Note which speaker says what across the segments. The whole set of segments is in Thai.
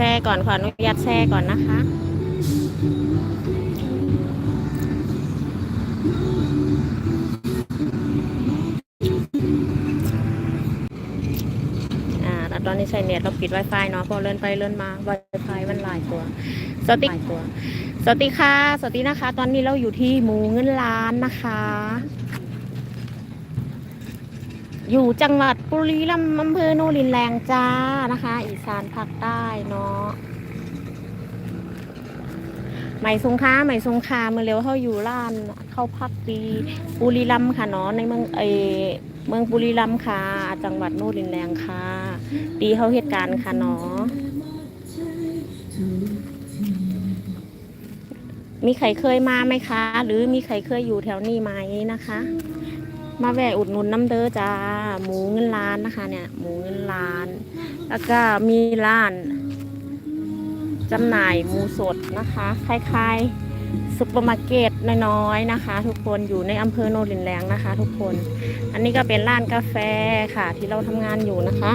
Speaker 1: แช่ก่อนขออนุญาตแช่ก่อนนะคะอ่าแล้วตอนนี้ใช้เน็ตเราปิด Wi-Fi เนาะพอเลื่อนไปเลื่อนมา Wi-Fi มันหลายตัวสวัสดีตัวสวัสดีค่ะสวัสดีนะคะ ตอนนี้เราอยู่ที่หมูเงินล้านนะคะ อยู่จังหวัดบุรีรัมย์อำเภอโนนดินแรงจ้านะคะ อีสานภาคใต้เนาะไหมสงค้าไหมสงคาเมื่อเร็วเข้าอยู่ร้านเข้าพักดีบุรีรัมย์ค่ะเนาะในเมืองเอเมืองบุรีรัมย์ค่ะ จังหวัดโนนดินแรงค่ะดีเข้าเหตุการณ์ค่ะเนาะมีใครเคยมาไหมคะ หรือมีใครเคยอยู่แถวนี้ไหมนะคะ มาแวะอุดหนุนน้ำเด้อจ้า หมูเงินล้านนะคะ เนี่ย หมูเงินล้าน แล้วก็มีร้านจำหน่ายหมูสดนะคะคล้ายๆซุปเปอร์มาร์เก็ตน้อยๆนะคะ ทุกคนอยู่ในอำเภอโนนดินแรงนะคะ ทุกคน อันนี้ก็เป็นร้านกาแฟค่ะ ที่เราทำงานอยู่นะคะ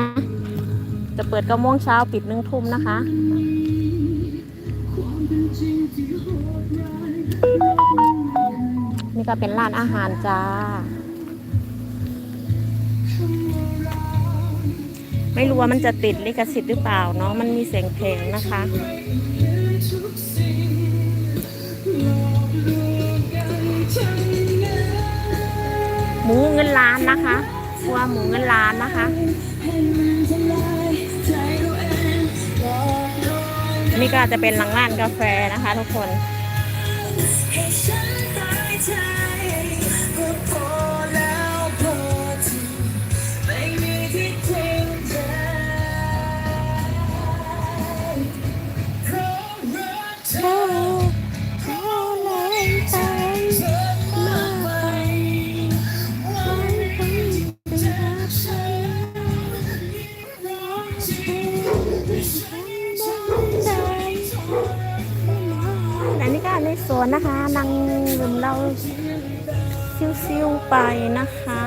Speaker 1: จะเปิดก้าโมงเช้าปิดหนึ่งทุ่มนะคะนี่ก็เป็นร้านอาหารจ้า ไม่รู้ว่ามันจะติดลิขสิทธิ์หรือเปล่าเนาะมันมีเสียงเพลงนะคะ หมูเงินล้านนะคะครัวหมูเงินล้านนะคะนี่ก็จจะเป็นหลังร้านกาแฟนะคะทุกคน
Speaker 2: อันนี้ก็ใน
Speaker 1: สวนนะคะนั่งดื่มเราซิวๆไปนะคะ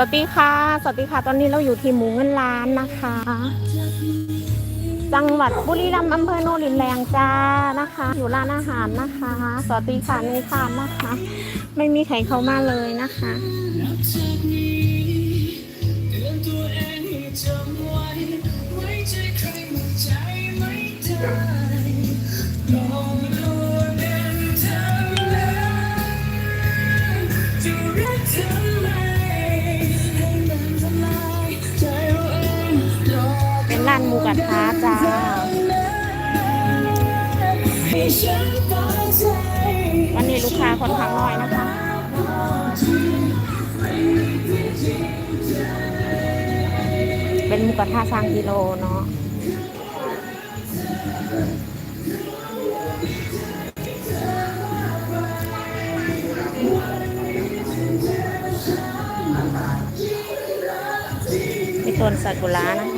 Speaker 1: สวัสดีค่ะ สวัสดีค่ะ ตอนนี้เราอยู่ที่หมูเงินล้านนะคะ จังหวัดบุรีรัมย์อำเภอโนนดินแรงจ้านะคะ อยู่ร้านอาหารนะคะ สวัสดีค่ะในทานนะคะ ไม่มีใครเข้ามาเลยนะคะ
Speaker 2: เป็
Speaker 1: นร้านหมูกระทะจ้าวันนี้ลูกค้าค่อนข้างน้อยนะคะเป็นหมูกระทะสร้างกิโลเนาะมีต้นซากุระนะคะ